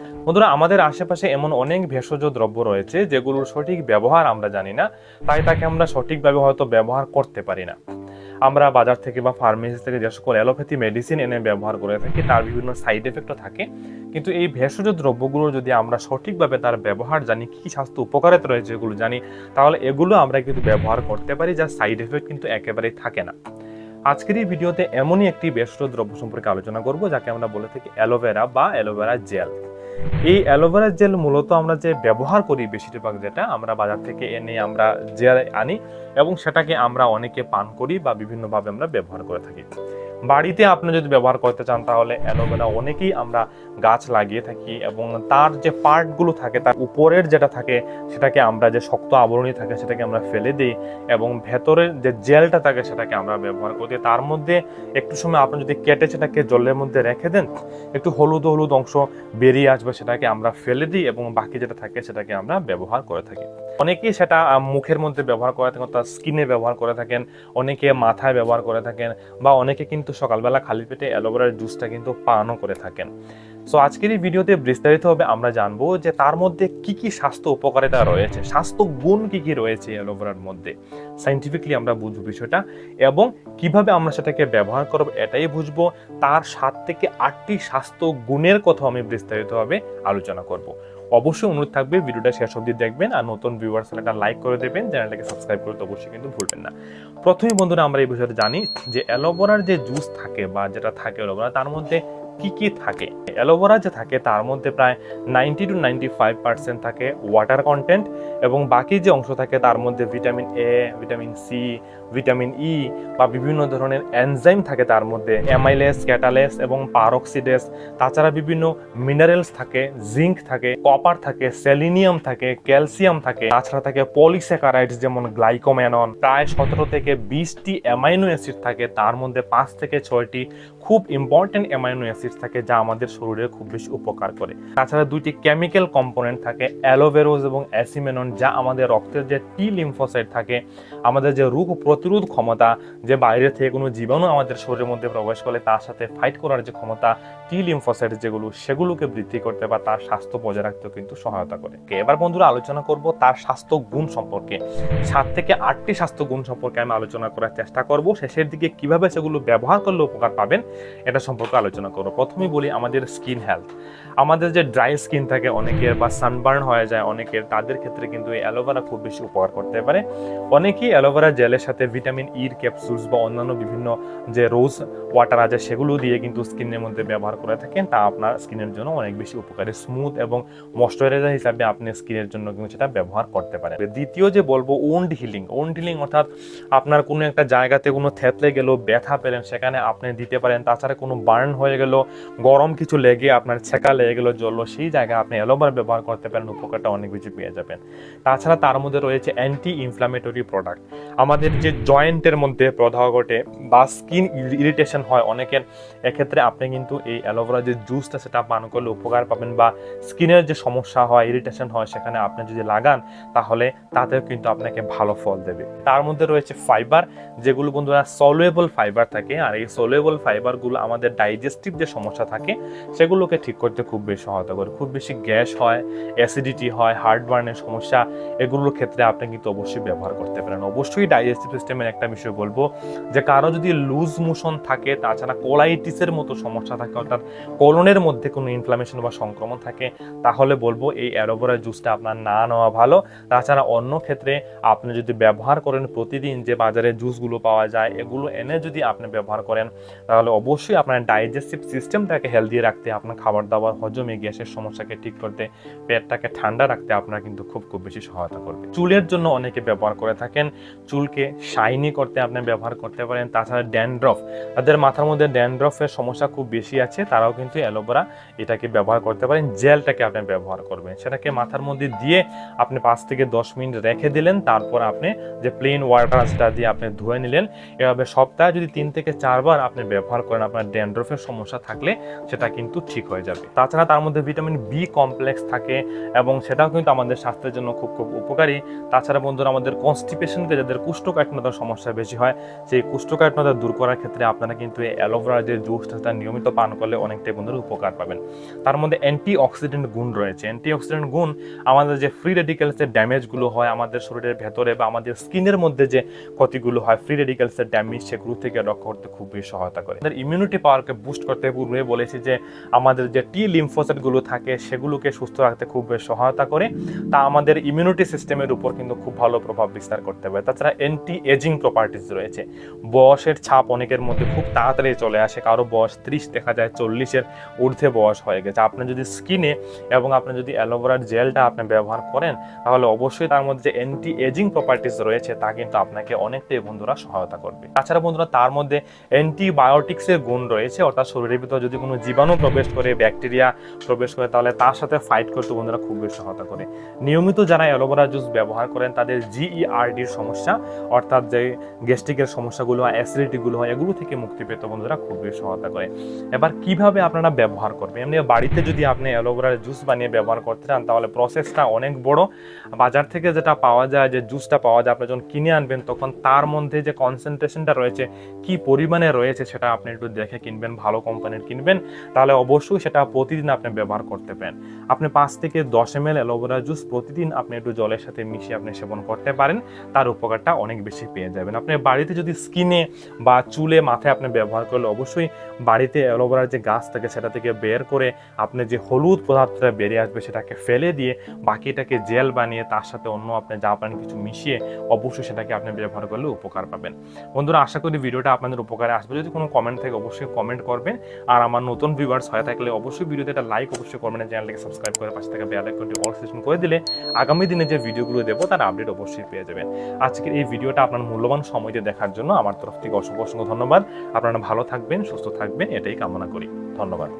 বন্ধুরা, আমাদের আশেপাশে এমন অনেক ভেষজ দ্রব্য রয়েছে যেগুলোর সঠিক ব্যবহার আমরা জানি না, তাই তাকে আমরা সঠিকভাবে হয়তো ব্যবহার করতে পারি না। আমরা বাজার থেকে বা ফার্মেসি থেকে যে সকল অ্যালোপ্যাথি মেডিসিন এনে ব্যবহার করে থাকি, তার বিভিন্ন সাইড এফেক্টও থাকে। কিন্তু এই ভেষজ দ্রব্যগুলো যদি আমরা সঠিকভাবে তার ব্যবহার জানি, কী স্বাস্থ্য উপকারিতা রয়েছে এগুলো জানি, তাহলে এগুলো আমরা কিন্তু ব্যবহার করতে পারি, যার সাইড এফেক্ট কিন্তু একেবারেই থাকে না। আজকের এই ভিডিওতে এমনই একটি ভেষজ দ্রব্য সম্পর্কে আলোচনা করব, যাকে আমরা বলে থাকি অ্যালোভেরা বা অ্যালোভেরা জেল। এই অ্যালোভেরা জেল মূলত আমরা যে ব্যবহার করি বেশিরভাগ যেটা, আমরা বাজার থেকে এনে আমরা জেল আনি এবং সেটাকে আমরা অনেকে পান করি বা বিভিন্নভাবে আমরা ব্যবহার করে থাকি। বাড়িতে আপনি যদি ব্যবহার করতে চান, তাহলে অ্যালোভেরা অনেকেই আমরা গাছ লাগিয়ে থাকি এবং তার যে পার্টগুলো থাকে, তার উপরের যেটা থাকে, সেটাকে আমরা যে শক্ত আবরণী থাকে, সেটাকে আমরা ফেলে দিই এবং ভেতরের যে জেলটা থাকে, সেটাকে আমরা ব্যবহার করি। তার মধ্যে একটু সময় আপনি যদি কেটে সেটাকে জলের মধ্যে রেখে দেন, একটু হলুদ হলুদ অংশ বেরিয়ে আসবে, সেটাকে আমরা ফেলে দিই এবং বাকি যেটা থাকে, সেটাকে আমরা ব্যবহার করে থাকি। অনেকেই সেটা মুখের মধ্যে ব্যবহার করে থাকেন তার স্কিনে ব্যবহার করে থাকেন, অনেকে মাথায় ব্যবহার করে থাকেন বা অনেকে কিন্তু সকালবেলা খালি পেটে অ্যালোভেরার জুসটা কিন্তু পানও করে থাকেন। সো আজকের এই ভিডিওতে বিস্তারিতভাবে আমরা জানব যে তার মধ্যে কি কি স্বাস্থ্য উপকারিতা রয়েছে, স্বাস্থ্য গুণ কি কি রয়েছে অ্যালোভেরার মধ্যে। সাইন্টিফিকলি আমরা বুঝব বিষয়টা এবং কীভাবে আমরা সেটাকে ব্যবহার করব এটাই বুঝব। তার সাত থেকে আটটি স্বাস্থ্য গুণের কথা আমি বিস্তারিতভাবে আলোচনা করব। অবশ্যই অনুরোধ থাকবে, ভিডিওটা শেষ অবধি দেখবেন আর নতুন ভিউয়ার্স একটা লাইক করে দেবেন, চ্যানেলটাকে সাবস্ক্রাইব করতে অবশ্যই কিন্তু ভুলবেন না। প্রথমে বন্ধুরা আমরা এই বিষয়টা জানি যে অ্যালোভেরার যে জুস থাকে বা যেটা থাকে অ্যালোভেরা, তার মধ্যে কি কি থাকে? অ্যালোভেরা যে থাকে, তার মধ্যে প্রায় ninety two ninety five percent থাকে ওয়াটার কন্টেন্ট এবং বাকি যে অংশ থাকে, তার মধ্যে vitamin A vitamin C vitamin E বা বিভিন্ন ধরনের এনজাইম থাকে, তার মধ্যে অ্যামাইলেস ক্যাটালেস এবং পারক্সিডেস তাছাড়া বিভিন্ন মিনারেলস থাকে জিঙ্ক থাকে কপার থাকে সেলিনিয়াম থাকে ক্যালসিয়াম থাকে। তাছাড়া থাকে পলিস্যাকারাইডস যেমন গ্লাইকোম্যানন প্রায় সতেরো থেকে বিশটি অ্যামাইনো অ্যাসিড থাকে, তার মধ্যে পাঁচ থেকে ছয়টি খুব ইম্পর্টেন্ট অ্যামাইনো অ্যাসিড থাকে যা আমাদের শরীরে খুব বেশি উপকার করে। তাছাড়া দুইটি কেমিক্যাল কম্পোনেন্ট থাকে, অ্যালোভেরোজ এবং অ্যাসিমেনন, যা আমাদের রক্তের যে টি লিম্ফোসাইট থাকে, আমাদের যে রোগ প্রতিরোধ ক্ষমতা, যে বাইরে থেকে কোনো জীবাণু আমাদের শরীরের মধ্যে প্রবেশ করলে তার সাথে ফাইট করার যে ক্ষমতা টি লিম্ফোসাইট যেগুলো, সেগুলোকে বৃদ্ধি করতে বা তার স্বাস্থ্য বজায় রাখতেও কিন্তু সহায়তা করে। এবার বন্ধুরা আলোচনা করব তার স্বাস্থ্য গুণ সম্পর্কে। সাত থেকে আটটি স্বাস্থ্য গুণ সম্পর্কে আমি আলোচনা করার চেষ্টা করব। শেষের দিকে কীভাবে সেগুলো ব্যবহার করলে উপকার পাবেন, এটা সম্পর্কে আলোচনা করব। প্রথমেই বলি আমাদের স্কিন হেলথ আমাদের যে ড্রাই স্কিন থাকে অনেকের বা সানবার্ন হয়ে যায় অনেকের, তাদের ক্ষেত্রে কিন্তু এই অ্যালোভেরা খুব বেশি উপকার করতে পারে। অনেকেই অ্যালোভেরা জেলের সাথে ভিটামিন ইর ক্যাপসুলস বা অন্যান্য বিভিন্ন যে রোজ ওয়াটার আছে সেগুলো দিয়ে কিন্তু স্কিনের মধ্যে ব্যবহার করে থাকেন। তা আপনার স্কিনের জন্য অনেক বেশি উপকারী। স্মুথ এবং ময়শ্চারাইজার হিসাবে আপনি স্কিনের জন্য কিন্তু সেটা ব্যবহার করতে পারেন। দ্বিতীয় যে বলব ওন্ড হিলিং ওন্ড হিলিং অর্থাৎ আপনার কোনো একটা জায়গাতে কোনো থেতলে গেল ব্যথা পেলেন, সেখানে আপনি দিতে পারেন। তাছাড়া কোনো বার্ন হয়ে গেল গরম কিছু লেগে আপনার ছেঁকা লেগে গেলো, জ্বললো, সেই জায়গায় আপনি অ্যালোভেরা ব্যবহার করতে পারেন, উপকারটা অনেক বেশি পেয়ে যাবেন। তাছাড়া তার মধ্যে রয়েছে অ্যান্টি ইনফ্লামেটরি প্রোডাক্ট আমাদের যে জয়েন্টের মধ্যে প্রদাহ ঘটে বা স্কিন ইরিটেশন হয় অনেকের এক্ষেত্রে আপনি কিন্তু এই অ্যালোভেরা যে জুসটা সেটা পান করলে উপকার পাবেন বা স্কিনের যে সমস্যা হয় ইরিটেশন হয়, সেখানে আপনি যদি লাগান, তাহলে তাতেও কিন্তু আপনাকে ভালো ফল দেবে। তার মধ্যে রয়েছে ফাইবার যেগুলো বন্ধুরা সলুয়েবল ফাইবার থাকে, আর এই সলুয়েবল ফাইবারগুলো আমাদের ডাইজেস্টিভ যে সমস্যা থাকে, সেগুলোকে ঠিক করতে খুব বেশি সহায়তা করে। খুব বেশি গ্যাস হয় অ্যাসিডিটি হয় হার্ট বার্নের সমস্যা, এগুলোর ক্ষেত্রে আপনি কিন্তু অবশ্যই ব্যবহার করতে পারেন। অবশ্যই ডাইজেস্টিভ সিস্টেমের একটা বিষয় বলব যে, কারও যদি লুজ মোশন থাকে, তাছাড়া কোলাইটিসের মতো সমস্যা থাকে, অর্থাৎ কোলনের মধ্যে কোনো ইনফ্লামেশন বা সংক্রমণ থাকে, তাহলে বলব এই অ্যালোভেরা জুসটা আপনার না নেওয়া ভালো। তাছাড়া অন্য ক্ষেত্রে আপনি যদি ব্যবহার করেন প্রতিদিন যে বাজারে জুসগুলো পাওয়া যায়, এগুলো এনে যদি আপনি ব্যবহার করেন, তাহলে অবশ্যই আপনার ডাইজেস্টিভ সিস্টেমটাকে হেলদি রাখতে, আপনার খাবার দাবার হজমে গ্যাসের সমস্যাকে ঠিক করতে, পেটটাকে ঠান্ডা রাখতে আপনার কিন্তু খুব খুব বেশি সহায়তা করবে। চুলের জন্য অনেকে ব্যবহার করে থাকেন। চুলকে শাইনি করতে আপনি ব্যবহার করতে পারেন। তাছাড়া ড্যান্ড্রফ তাদের মাথার মধ্যে ড্যান্ড্রফের সমস্যা খুব বেশি আছে, তারাও কিন্তু অ্যালোভেরা এটাকে ব্যবহার করতে পারেন। জেলটাকে আপনি ব্যবহার করবেন। সেটাকে মাথার মধ্যে দিয়ে আপনি পাঁচ থেকে দশ মিনিট রেখে দিলেন। তারপর আপনি যে প্লেন ওয়াটার সেটা দিয়ে আপনি ধুয়ে নিলেন। এভাবে সপ্তাহে যদি তিন থেকে চারবার আপনি ব্যবহার করেন, আপনার ড্যান্ড্রফের সমস্যা থাকলে সেটা কিন্তু ঠিক হয়ে যাবে। তাছাড়া তার মধ্যে ভিটামিন বি কমপ্লেক্স থাকে এবং সেটাও কিন্তু আমাদের স্বাস্থ্যের জন্য খুব খুব উপকারী। তাছাড়া বন্ধুরা, আমাদের কনস্টিপেশনকে যাদের কুষ্ঠকাঠিন্যতার সমস্যা বেশি হয়, সেই কুষ্ঠকাঠিন্যতা দূর করার ক্ষেত্রে আপনারা কিন্তু এই অ্যালোভেরা যে জুসটা সেটা নিয়মিত পান করলে অনেকটাই বন্ধুরা উপকার পাবেন। তার মধ্যে অ্যান্টি অক্সিডেন্ট গুণ রয়েছে। অ্যান্টি অক্সিডেন্ট গুণ আমাদের যে ফ্রি রেডিক্যালসের ড্যামেজগুলো হয় আমাদের শরীরের ভেতরে বা আমাদের স্কিনের মধ্যে যে ক্ষতিগুলো হয় ফ্রি রেডিক্যালসের ড্যামেজ সেগুলো থেকে রক্ষা করতে খুবই সহায়তা করে। আমাদের ইমিউনিটি পাওয়ারকে বুস্ট করতে পূর্বে বলেছি যে আমাদের যে টি লিম্ফোসাইটগুলো থাকে, সেগুলোকে সুস্থ রাখতে খুব সহায়তা করে। তা আমাদের ইমিউনিটি সিস্টেমের উপর কিন্তু খুব ভালো প্রভাব বিস্তার করতে পারে। তাছাড়া অ্যান্টি এজিং প্রপার্টিস রয়েছে। বয়সের ছাপ অনেকের মধ্যে খুব তাড়াতাড়ি চলে আসে। কারও বয়স ত্রিশ, দেখা যায় চল্লিশের ঊর্ধ্বে বয়স হয়ে গেছে। আপনি যদি স্কিনে এবং আপনি যদি অ্যালোভেরার জেলটা আপনি ব্যবহার করেন, তাহলে অবশ্যই তার মধ্যে যে অ্যান্টি এজিং প্রপার্টিস রয়েছে, তা কিন্তু আপনাকে অনেকটাই বন্ধুরা সহায়তা করবে। তাছাড়া বন্ধুরা, তার মধ্যে অ্যান্টিবায়োটিক্সের গুণ রয়েছে, অর্থাৎ শরীরের ভিতর যদি কোনো জীবাণু প্রবেশ করে, ব্যাকটেরিয়া প্রবেশ করে, তাহলে তার সাথে ফাইট করতে বন্ধুরা খুব বেশি সহায়তা করে। নিয়মিত যারা অ্যালোভেরা জুস ব্যবহার করেন, তাদের জিইআরডির সমস্যা, অর্থাৎ যে গ্যাস্ট্রিকের সমস্যাগুলো হয় অ্যাসিডিটিগুলো হয়, এগুলো থেকে মুক্তি পেতে বন্ধুরা খুব বেশি সহায়তা করে। এবার কীভাবে আপনারা ব্যবহার করবেন? এমনি বাড়িতে যদি আপনি অ্যালোভেরার জুস বানিয়ে ব্যবহার করতে চান, তাহলে প্রসেসটা অনেক বড়। বাজার থেকে যেটা পাওয়া যায়, যে জুসটা পাওয়া যায়, আপনি যখন কিনে আনবেন, তখন তার মধ্যে যে কনসেন্ট্রেশনটা রয়েছে, কি পরিমাণে রয়েছে, সেটা আপনি একটু দেখে কিনবেন। ভালো কোম্পানির কিনবেন, তাহলে অবশ্যই সেটা প্রতিদিন আপনি ব্যবহার করতে পারেন। আপনি পাঁচ থেকে দশ এম এল অ্যালোভেরা জুস প্রতিদিন আপনি একটু জলের সাথে মিশিয়ে আপনি সেবন করতে পারেন, তার উপকারটা অনেক বেশি পেয়ে যাবেন। আপনি বাড়িতে যদি স্কিনে বা চুলে, মাথায় আপনি ব্যবহার করলে অবশ্যই বাড়িতে অ্যালোভেরার যে গাছ থাকে সেটা থেকে বের করে আপনি যে হলুদ পদার্থটা বেরিয়ে আসবে সেটাকে ফেলে দিয়ে বাকিটাকে জেল বানিয়ে তার সাথে অন্য আপনি যা পারেন কিছু মিশিয়ে অবশ্যই সেটাকে আপনি ব্যবহার করলে উপকার পাবেন। বন্ধুরা, আশা করি ভিডিওটা আপনাদের উপকারে আসবে। যদি কোনো কমেন্ট থাকে, অবশ্যই কমেন্ট করবেন। আর আমার নতুন ভিউয়ার্স হয়ে থাকলে অবশ্যই ভিডিওতে একটা লাইক অবশ্যই করবেন চ্যানেলটাকে সাবস্ক্রাইব করে পাশে থাকা বেল আইকনটি অল সেশন করে দিলে আগামী দিনে যে ভিডিওগুলো দেবো তার আপডেট অবশ্যই পেয়ে যাবেন। আজকের এই ভিডিওটা আপনার মূল্যবান সময়তে দেখার জন্য আমার তরফ থেকে অসংখ্য অসংখ্য ধন্যবাদ। আপনারা ভালো থাকবেন, সুস্থ থাকবেন, এটাই কামনা করি। ধন্যবাদ।